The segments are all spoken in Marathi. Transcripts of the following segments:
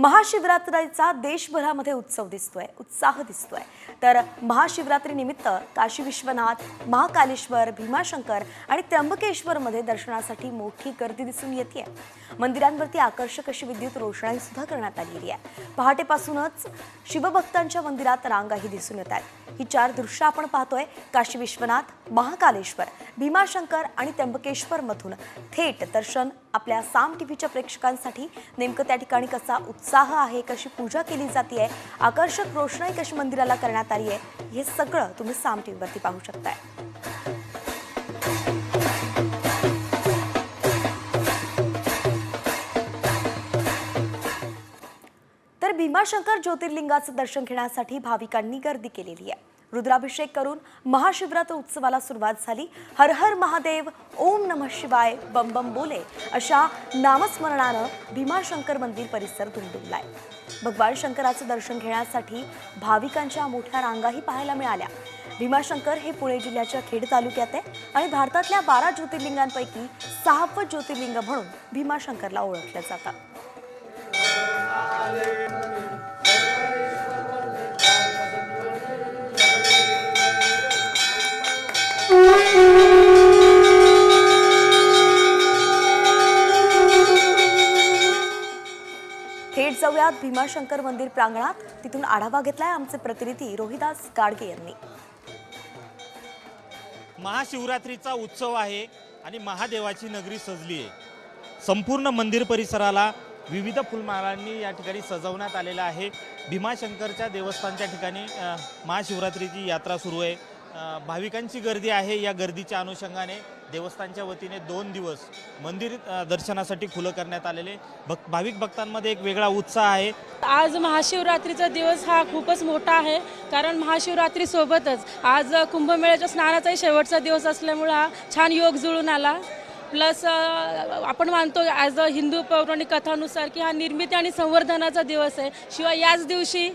महाशिवरात्रीचा देशभरामध्ये उत्सव दिसतोय उत्साह दिसतोय. तर महाशिवरात्री निमित्त काशी विश्वनाथ महाकालेश्वर भीमाशंकर आणि त्र्यंबकेश्वरमध्ये दर्शनासाठी मोठी गर्दी दिसून येते मंदिरांवरती आकर्षक अशी विद्युत रोषणाई सुद्धा करण्यात आलेली आहे. पहाटेपासूनच शिवभक्तांच्या मंदिरात रांगाही दिसून येत आहेत. ही चार दृश्य आपण पाहतोय. काशी विश्वनाथ महाकालेश्वर भीमाशंकर आणि त्र्यंबकेश्वर मधून थेट दर्शन आपल्या साम टीव्हीच्या प्रेक्षकांसाठी नेमकं त्या ठिकाणी कसा उत्साह आहे कशी पूजा केली जाते आकर्षक रोषणाई कशी मंदिराला करण्यात आली आहे हे सगळं तुम्ही साम टीव्हीवरती पाहू शकताय. तर भीमाशंकर ज्योतिर्लिंगाचं दर्शन घेण्यासाठी भाविकांनी गर्दी केलेली आहे. रुद्राभिषेक करून महाशिवरात्र उत्सवाला सुरुवात झाली. हर हर महादेव ओम नमः शिवाय बम बम बोले अशा नामस्मरणानं भीमाशंकर मंदिर परिसर दुमदुमलाय भगवान शंकराचं दर्शन घेण्यासाठी भाविकांच्या मोठ्या रांगाही पाहायला मिळाल्या. भीमाशंकर हे पुणे जिल्ह्याच्या खेड तालुक्यात आहे आणि भारतातल्या बारा ज्योतिर्लिंगांपैकी सहावं ज्योतिर्लिंग म्हणून भीमाशंकरला ओळखलं जातं. शहरात भीमाशंकर मंदिर प्रांगणात तिथून आढावा घेतलाय आमचे प्रतिनिधी रोहिदास गाडगे यांनी. महाशिवरात्रीचा उत्सव आहे आणि महादेवाची नगरी सजली आहे. संपूर्ण मंदिर परिसराला विविध फुलमाळांनी या ठिकाणी सजवण्यात आलेलं आहे. भीमाशंकरच्या देवस्थानच्या ठिकाणी महाशिवरात्रीची यात्रा सुरू आहे. भाविकांची गर्दी आहे या गर्दीच्या अनुषंगाने. देवस्थानच्या वतीने दोन दिवस मंदिर दर्शनासाठी खुलं करण्यात आलेले. भक भाविक भक्तांमध्ये एक वेगळा उत्साह आहे. आज महाशिवरात्रीचा दिवस हा खूपच मोठा आहे कारण महाशिवरात्रीसोबतच आज कुंभमेळ्याच्या स्नानाचाही शेवटचा दिवस असल्यामुळे हा छान योग जुळून आला. प्लस आपण मानतो ॲज अ हिंदू पौराणिक कथानुसार की हा निर्मिती आणि संवर्धनाचा दिवस आहे. शिवाय याच दिवशी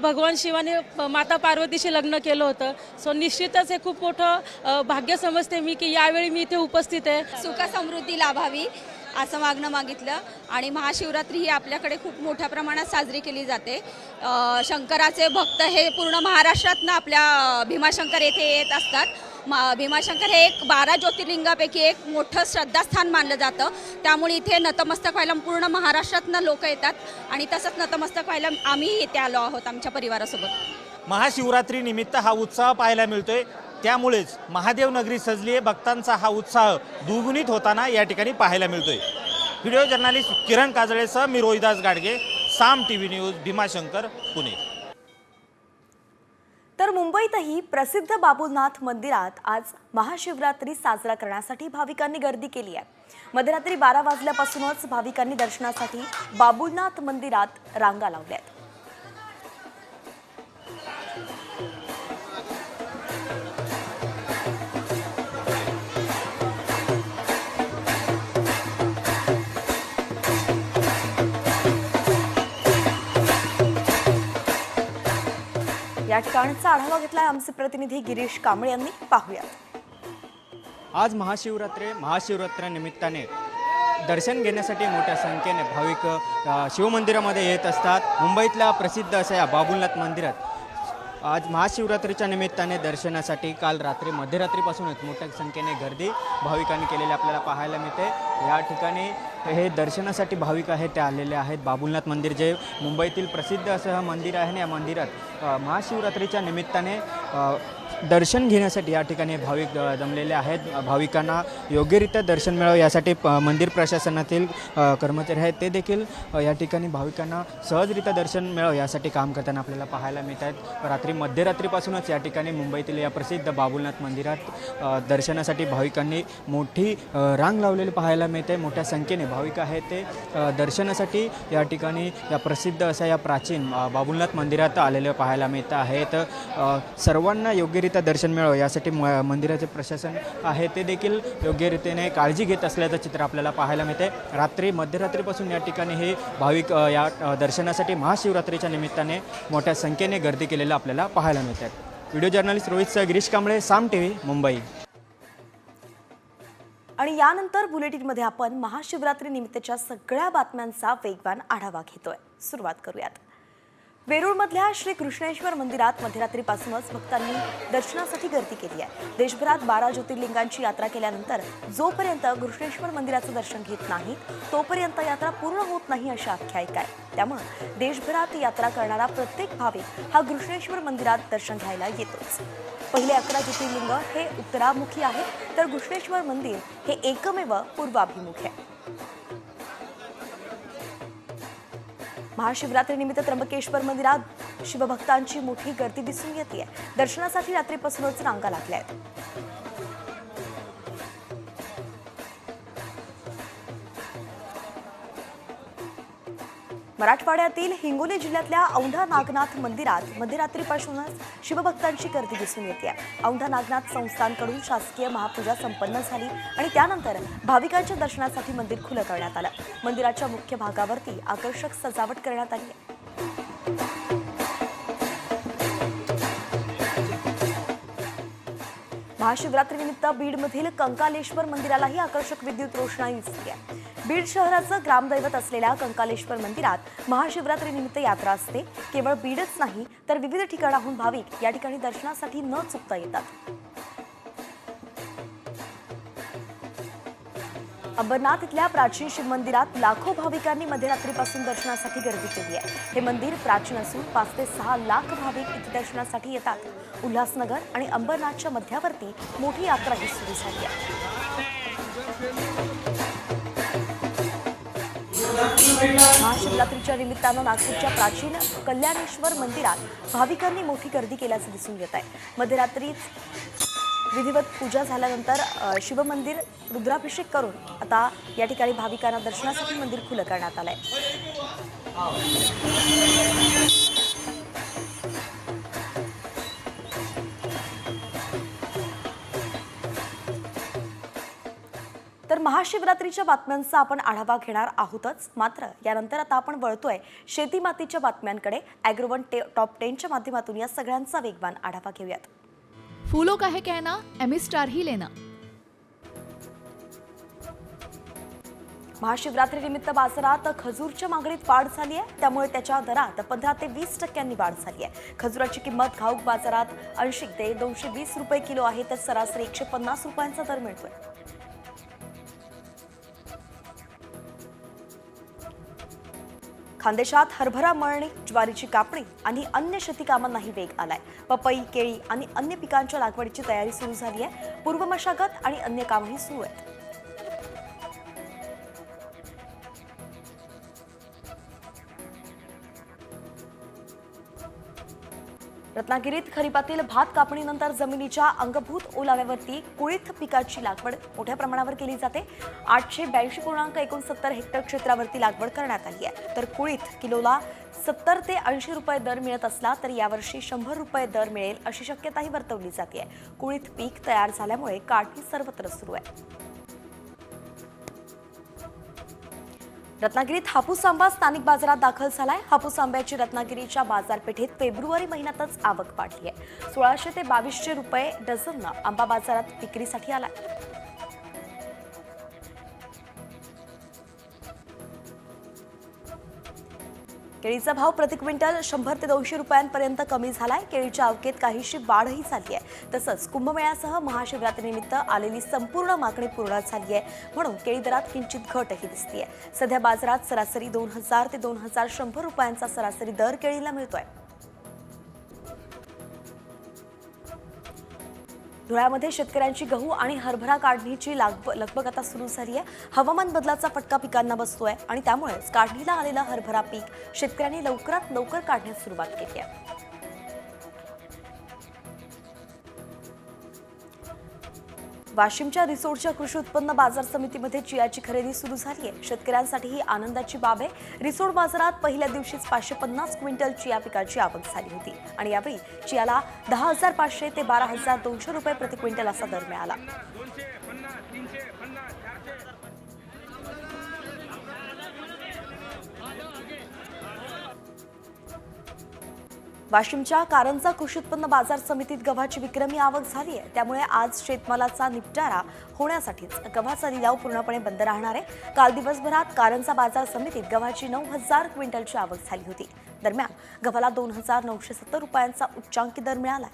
भगवान शिवाने प- माता पार्वतीशी लग्न केलं होतं. सो निश्चितच हे खूप मोठं भाग्य समजते मी की यावेळी मी इथे उपस्थित आहे. सुख समृद्धी लाभावी असं मागणं मागितलं. आणि महाशिवरात्री ही आपल्याकडे खूप मोठ्या प्रमाणात साजरी केली जाते. शंकराचे भक्त हे पूर्ण महाराष्ट्रातनं आपल्या भीमाशंकर येथे येत असतात. भीमाशंकर हे एक बारा ज्योतिर्लिंगापैकी एक मोठं श्रद्धास्थान मानलं जातं. त्यामुळे इथे नतमस्तक व्हायला पूर्ण महाराष्ट्रातनं लोक येतात आणि तसंच नतमस्तक व्हायला आम्ही इथे आलो आहोत आमच्या परिवारासोबत. महाशिवरात्री निमित्त हा उत्साह पाहायला मिळतोय. त्यामुळेच महादेव नगरी सजली आहे. भक्तांचा हा उत्साह दुगुणित होताना या ठिकाणी पाहायला मिळतोय. व्हिडिओ जर्नालिस्ट किरण काजळेसह मी Rohidas Gadge Saam T V news Bhimashankar Pune. मुंबईतही प्रसिद्ध बाबुलनाथ मंदिरात आज महाशिवरात्री साजरा करण्यासाठी भाविकांनी गर्दी केली आहे. मध्यरात्री बारा वाजल्यापासूनच भाविकांनी दर्शनासाठी बाबुलनाथ मंदिरात रांगा लावल्या या ठिकाणचा आढावा घेतला आमचे प्रतिनिधी गिरीश कांबळे यांनी. पाहूयात. आज महाशिवरात्री महाशिवरात्रीनिमित्ताने दर्शन घेण्यासाठी मोठ्या संख्येने भाविक शिवमंदिरामध्ये येत असतात. मुंबईतल्या प्रसिद्ध अशा या बाबुलनाथ मंदिरात आज महाशिवरात्रीच्या निमित्ताने दर्शनासाठी काल रात्री मध्यरात्रीपासूनच मोठ्या संख्येने गर्दी भाविकांनी केलेली आपल्याला पाहायला मिळते. या ठिकाणी हे दर्शनासाठी भाविक आहेत ते आलेले आहेत. बाबुलनाथ मंदिर जे मुंबईतील प्रसिद्ध असं मंदिर आहे ना या मंदिरात महाशिवरात्रीच्या निमित्ताने दर्शन घेण्यासाठी या ठिकाणी भाविक जमलेले आहेत. भाविकांना योग्यरित्या दर्शन मिळावं यासाठी प मंदिर प्रशासनातील कर्मचारी आहेत. ते देखील या ठिकाणी भाविकांना सहजरित्या दर्शन मिळावं यासाठी काम करताना आपल्याला पाहायला मिळत आहेत रात्री मध्यरात्रीपासूनच या ठिकाणी मुंबईतील या प्रसिद्ध बाबुलनाथ मंदिरात दर्शनासाठी भाविकांनी मोठी रांग लावलेली पाहायला मिळते. मोठ्या संख्येने भाविक आहेत ते. दर्शनासाठी या ठिकाणी या प्रसिद्ध अशा या प्राचीन बाबुलनाथ मंदिरात आलेले पाहायला मिळत आहेत. सर्वांना योग्यरित्या दर्शन मिळावं यासाठी म मंदिराचे प्रशासन आहे. ते देखील योग्यरीतीने काळजी घेत असल्याचं चित्र आपल्याला पाहायला मिळते. रात्री मध्यरात्रीपासून या ठिकाणी हे भाविक या दर्शनासाठी महाशिवरात्रीच्या निमित्ताने मोठ्या संख्येने गर्दी केलेलं आपल्याला पाहायला मिळतात व्हिडिओ जर्नलिस्ट रोहित सह गिरीश कांबळे साम टी व्ही मुंबई. आणि यानंतर बुलेटिनमध्ये आपण महाशिवरात्री निमित्तच्या सगळ्या बातम्यांचा वेगवान आढावा घेतोय. सुरुवात करूयात. वेरूळमधल्या श्री कृष्णेश्वर मंदिरात मध्यरात्रीपासूनच भक्तांनी दर्शनासाठी गर्दी केली आहे. देशभरात बारा ज्योतिर्लिंगांची यात्रा केल्यानंतर जोपर्यंत कृष्णेश्वर मंदिराचं दर्शन घेत नाही तोपर्यंत यात्रा पूर्ण होत नाही अशी आख्यायिका आहे त्यामुळे देशभरात यात्रा करणारा प्रत्येक भाविक हा कृष्णेश्वर मंदिरात दर्शन घ्यायला येतोच. पहिले अकरा ज्योतिर्लिंग हे उत्तरामुखी आहे तर कृष्णेश्वर मंदिर हे एकमेव पूर्वाभिमुख आहे. महाशिवरात्रीनिमित्त त्र्यंबकेश्वर मंदिरात शिवभक्तांची मोठी गर्दी दिसून येते दर्शनासाठी रात्रीपासूनच रांगा लागल्या आहेत मराठवाड्यातील हिंगोली जिल्ह्यातल्या औंढा नागनाथ मंदिरात मध्यरात्रीपासूनच शिवभक्तांची गर्दी दिसून येते. औंढा नागनाथ संस्थांकडून शासकीय महापूजा संपन्न झाली आणि त्यानंतर भाविकांच्या दर्शनासाठी मंदिर खुलं करण्यात आलं. मंदिराच्या मुख्य भागावरती आकर्षक सजावट करण्यात आली आहे. महाशिवरात्रीनिमित्त बीडमधील कंकालेश्वर मंदिरालाही आकर्षक विद्युत रोषणाई दिसली आहे. बीड शहराचं ग्रामदैवत असलेल्या कंकालेश्वर मंदिरात महाशिवरात्रीनिमित्त यात्रा असते. केवळ बीडच नाही तर विविध ठिकाणाहून भाविक या ठिकाणी दर्शनासाठी न चुकता येतात. अंबरनाथ इथल्या प्राचीन शिव मंदिरात लाखो भाविकांनी मध्यरात्रीपासून दर्शनासाठी गर्दी केली आहे. हे मंदिर प्राचीन असून पाच ते सहा लाख भाविक इथे दर्शनासाठी येतात. उल्हासनगर आणि अंबरनाथच्या मध्यावरती मोठी यात्राही सुरू झाली आहे. महाशिवरात्रीच्या निमित्तानं नागपूरच्या प्राचीन कल्याणेश्वर मंदिरात भाविकांनी मोठी गर्दी केल्याचं दिसून येत आहे. मध्यरात्रीच विधिवत पूजा झाल्यानंतर शिवमंदिर रुद्राभिषेक करून आता या ठिकाणी भाविकांना दर्शनासाठी मंदिर खुलं करण्यात आलं आहे महाशिवरात्रीच्या बातम्यांचा आपण आढावा घेणार आहोतच. मात्र यानंतर आता आपण वळतोय शेती मातीच्या बातम्यांकडे अॅग्रोवन टे टॉप टेनच्या माध्यमातून या सगळ्यांचा वेगवान आढावा घेऊयात. फूलों का है कहना एमी स्टार ही लेना. महाशिवरात्रीनिमित्त बाजारात खजूरच्या मागणीत वाढ झाली आहे. त्यामुळे त्याच्या दरात पंधरा ते वीस टक्क्यांनी वाढ झाली आहे. खजुराची किंमत घाऊक बाजारात ऐंशी ते दोनशे वीस रुपये किलो आहे तर सरासरी एकशे पन्नास रुपयांचा दर मिळतोय. खानदेशात हरभरा मळणी ज्वारीची कापणी आणि अन्य शेती कामांनाही वेग आलाय. पपई केळी आणि अन्य पिकांच्या लागवडीची तयारी सुरू झाली आहे पूर्व मशागत आणि अन्य कामही सुरू आहेत. रत्नागिरीत खरीपातील भात कापणीनंतर जमिनीच्या अंगभूत ओलाव्यावरती कुळीथ पिकाची लागवड मोठ्या प्रमाणावर केली जाते. आठशे ब्याऐंशी पूर्णांक एकोणसत्तर हेक्टर क्षेत्रावरती लागवड करण्यात आली आहे. तर कुळीथ किलोला सत्तर ते ऐंशी रुपये दर मिळत असला तर यावर्षी शंभर रुपये दर मिळेल अशी शक्यताही वर्तवली जाते. कुळीथ पीक तयार झाल्यामुळे काढणी सर्वत्र सुरू आहे. रत्नागिरीत हापूस आंबा स्थानिक बाजारात दाखल झालाय. हापूस आंब्याची रत्नागिरीच्या बाजारपेठेत फेब्रुवारी महिन्यातच आवक वाढली आहे. सोळाशे ते बावीसशे रुपये डझननं आंबा बाजारात विक्रीसाठी आलाय. केळीचा भाव प्रति क्विंटल शंभर ते दोनशे रुपयांपर्यंत कमी झालाय. केळीच्या अवकेत काहीशी वाढही झाली आहे. तसंच कुंभमेळ्यासह महाशिवरात्रीनिमित्त आलेली संपूर्ण मागणी पूर्ण झाली आहे. म्हणून केळी दरात किंचित घटही दिसतीये. सध्या बाजारात सरासरी दोन हजार ते दोन हजार शंभर रुपयांचा सरासरी दर केळीला मिळतोय. धुळ्यामध्ये शेतकऱ्यांची गहू आणि हरभरा काढणीची लागब लगबग आता सुरू झाली आहे. हवामान बदलाचा फटका पिकांना बसतोय आणि त्यामुळेच काढणीला आलेला हरभरा पीक शेतकऱ्यांनी लवकरात लवकर काढण्यास सुरुवात केली आहे. वाशिमच्या रिसोडच्या कृषी उत्पन्न बाजार समितीमध्ये चियाची खरेदी सुरू झाली आहे. शेतकऱ्यांसाठी ही आनंदाची बाब आहे. रिसोड बाजारात पहिल्या दिवशीच पाचशे पन्नास क्विंटल चिया पिकाची आवक झाली होती. आणि यावेळी चियाला दहा हजार पाचशे ते बारा हजार दोनशे रुपये प्रति क्विंटल असा दर मिळाला. वाशिमच्या कारंजा कृषी उत्पन्न बाजार समितीत गव्हाची विक्रमी आवक झाली आहे. त्यामुळे आज शेतमालाचा निपटारा होण्यासाठीच गव्हाचा लिलाव पूर्णपणे बंद राहणार आहे. काल दिवसभरात कारंजा बाजार समितीत गव्हाची नऊ हजार क्विंटलची आवक झाली होती. दरम्यान गव्हाला दोन हजार नऊशे सत्तर रुपयांचा उच्चांकी दर मिळाला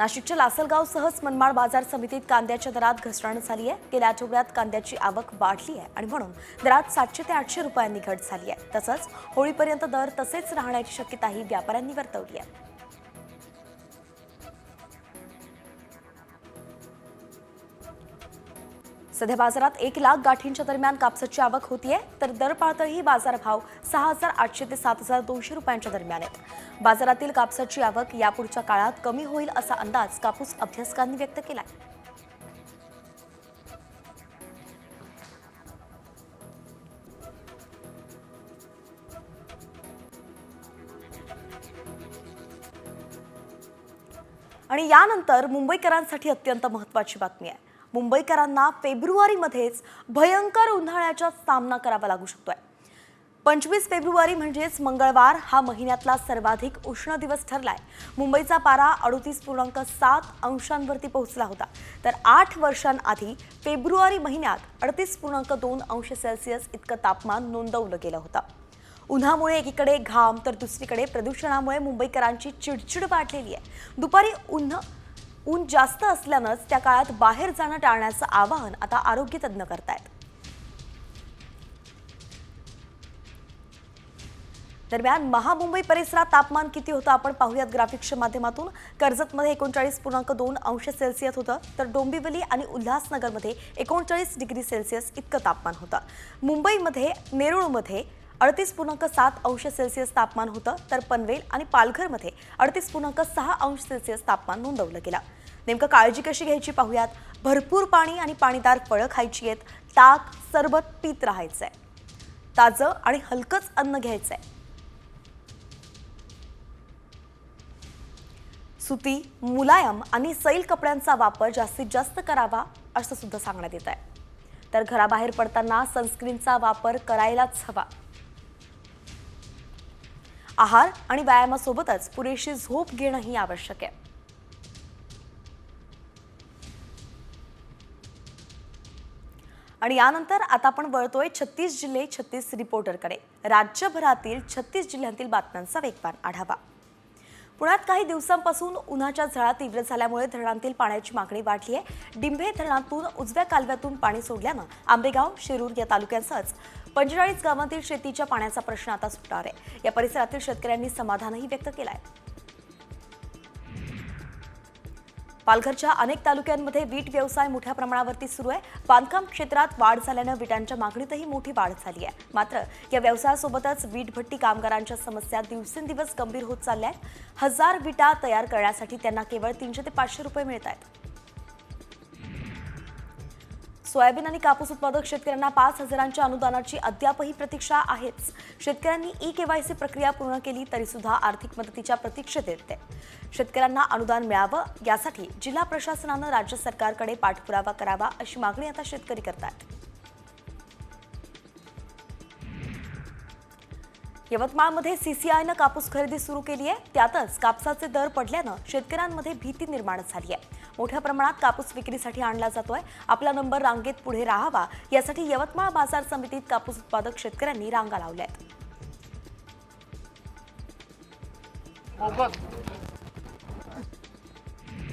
नाशिकच्या लासलगावसहच मनमाड बाजार समितीत कांद्याच्या दरात घसरण झाली आहे. गेल्या आठवड्यात कांद्याची आवक वाढली आहे आणि म्हणून दरात सातशे ते आठशे रुपयांनी घट झाली आहे. तसंच होळीपर्यंत दर तसेच राहण्याची शक्यताही व्यापाऱ्यांनी वर्तवली आहे. सध्या बाजारात एक लाख गाठींच्या दरम्यान कापसाची आवक होतीये तर दर पातळी बाजारभाव सहा हजार आठशे ते सात हजार दोनशे रुपयांच्या दरम्यान आहेत. बाजारातील कापसाची आवक यापुढच्या काळात कमी होईल असा अंदाज कापूस अभ्यासकांनी व्यक्त केलाय. आणि यानंतर मुंबईकरांसाठी अत्यंत महत्त्वाची बातमी आहे. मुंबईकरांना फेब्रुवारीमध्येच भयंकर उन्हाळ्याचा सामना करावा लागू शकतोय. पंचवीस फेब्रुवारी म्हणजेच मंगळवार हा महिन्यातला सर्वाधिक उष्ण दिवस ठरलाय. मुंबईचा पारा अडतीस पूर्णांक सात अंशांवरती पोहोचला होता. तर आठ वर्षांआधी फेब्रुवारी महिन्यात अडतीस पूर्णांक दोन अंश सेल्सिअस इतकं तापमान नोंदवलं गेलं होतं. उन्हामुळे एकीकडे घाम तर दुसरीकडे प्रदूषणामुळे मुंबईकरांची चिडचिड वाढलेली आहे. दुपारी उन्ह ऊन जास्त असल्यानंच त्या काळात बाहेर जाणं टाळण्याचं आवाहन आता आरोग्य तज्ज्ञ करतायत. दरम्यान महामुंबई परिसरात तापमान किती होतं आपण पाहूयात ग्राफिक्सच्या माध्यमातून. कर्जतमध्ये एकोणचाळीस पूर्णांक दोन अंश सेल्सिअस होतं. तर डोंबिवली आणि उल्हासनगरमध्ये एकोणचाळीस डिग्री सेल्सिअस इतकं तापमान होतं. मुंबईमध्ये नेरुळमध्ये अडतीस पूर्णांक सात अंश सेल्सिअस तापमान होतं. तर पनवेल आणि पालघरमध्ये अडतीस पूर्णांक सहा अंश सेल्सिअस तापमान नोंदवलं गेलं. नेमकं काळजी कशी घ्यायची पाहूयात? भरपूर पाणी आणि पाणीदार फळं खायची आहेत. ताक सरबत पीत राहायचं आहे ताजं आणि हलकंच अन्न घ्यायचं आहे सुती मुलायम आणि सैल कपड्यांचा वापर जास्तीत जास्त करावा असं सुद्धा सांगण्यात येत आहे तर घराबाहेर पडताना सनस्क्रीनचा वापर करायलाच हवा. आहार आणि व्यायामासोबतच पुरेशी झोप घेणंही आवश्यक आहे. आणि यानंतर आता आपण वळतोय छत्तीस जिल्हे छत्तीस रिपोर्टरकडे. राज्यभरातील छत्तीस जिल्ह्यांतील बातम्यांचा वेगवान आढावा. पुण्यात काही दिवसांपासून उन्हाच्या झळा तीव्र झाल्यामुळे धरणांतील पाण्याची मागणी वाढली आहे. डिंभे धरणातून उजव्या कालव्यातून पाणी सोडल्यानं आंबेगाव शिरूर या तालुक्यांसहच पंचेचाळीस गावांतील शेतीच्या पाण्याचा प्रश्न आता सुटणार आहे. या परिसरातील शेतकऱ्यांनी समाधानही व्यक्त केलं आहे पालघरच्या अनेक तालुक्यांमध्ये वीट व्यवसाय मोठ्या प्रमाणावरती सुरू आहे. बांधकाम क्षेत्रात वाढ झाल्यानं विटांच्या मागणीतही मोठी वाढ झाली आहे. मात्र या व्यवसायासोबतच वीटभट्टी कामगारांच्या समस्या दिवसेंदिवस गंभीर होत चालल्या आहेत. हजार विटा तयार करण्यासाठी त्यांना केवळ तीनशे ते पाचशे रुपये मिळत आहेत. सोयाबीन आणि कापूस उत्पादक शेतकऱ्यांना पाच हजारांच्या अनुदानाची अद्यापही प्रतीक्षा आहेच. शेतकऱ्यांनी ई केवायसी प्रक्रिया पूर्ण केली तरी सुद्धा आर्थिक मदतीच्या प्रतीक्षेत येते. शेतकऱ्यांना अनुदान मिळावं यासाठी जिल्हा प्रशासनानं राज्य सरकारकडे पाठपुरावा करावा अशी मागणी आता शेतकरी करतात यवतमाळमध्ये सीसीआयनं कापूस खरेदी सुरू केली आहे त्यातच कापसाचे दर पडल्यानं शेतकऱ्यांमध्ये भीती निर्माण झाली आहे मोठ्या प्रमाणात कापूस विक्रीसाठी आणला जातोय. आपला नंबर रांगेत पुढे राहावा. यासाठी यवतमाळ बाजार समितीत कापूस उत्पादक शेतकऱ्यांनी रांगा लावल्या आहेत